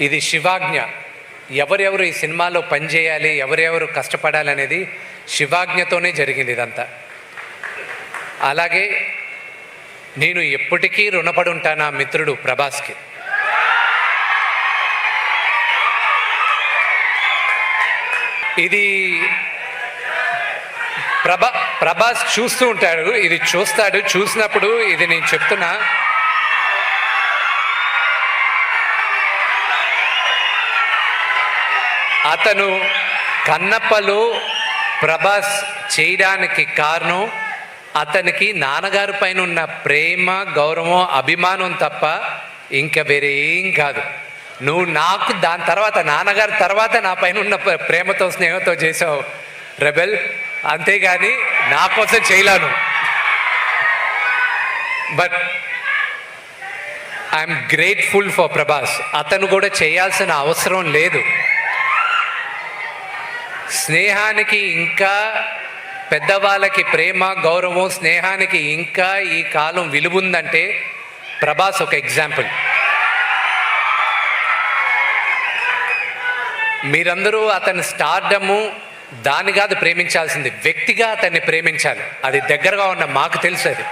ఇది శివాజ్ఞ. ఎవరెవరు ఈ సినిమాలో పనిచేయాలి ఎవరెవరు కష్టపడాలి అనేది శివాజ్ఞతోనే జరిగింది ఇదంతా. అలాగే నేను ఎప్పటికీ రుణపడి ఉంటాను ఆ మిత్రుడు ప్రభాస్కి? ఇది ప్రభా ప్రభాస్ చూస్తూ ఉంటాడు ఇది చూస్తాడు చూసినప్పుడు ఇది నేను చెప్తున్నా అతను కన్నప్పలో ప్రభాస్ చేయడానికి కారణం అతనికి నాన్నగారి పైన ఉన్న ప్రేమ గౌరవం అభిమానం తప్ప ఇంకా వేరే ఏం కాదు. నువ్వు నాకు దాని తర్వాత నాన్నగారి తర్వాత నా పైన ఉన్న ప్ర- ప్రేమతో స్నేహంతో చేసావు. రెబెల్ అంతేగాని నా కోసం చేయలేను. But I'm grateful for Prabhas. అతను కూడా చేయాల్సిన అవసరం లేదు. స్నేహానికి ఇంకా పెద్దవాళ్ళకి ప్రేమ గౌరవం స్నేహానికి ఇంకా ఈ కాలం విలువుందంటే ప్రభాస్ ఒక ఎగ్జాంపుల్. మీరందరూ అతని స్టార్డము దాని కాదు ప్రేమించాల్సింది. వ్యక్తిగా అతన్ని ప్రేమించాలి. అది దగ్గరగా ఉన్న మాకు తెలుసు అది.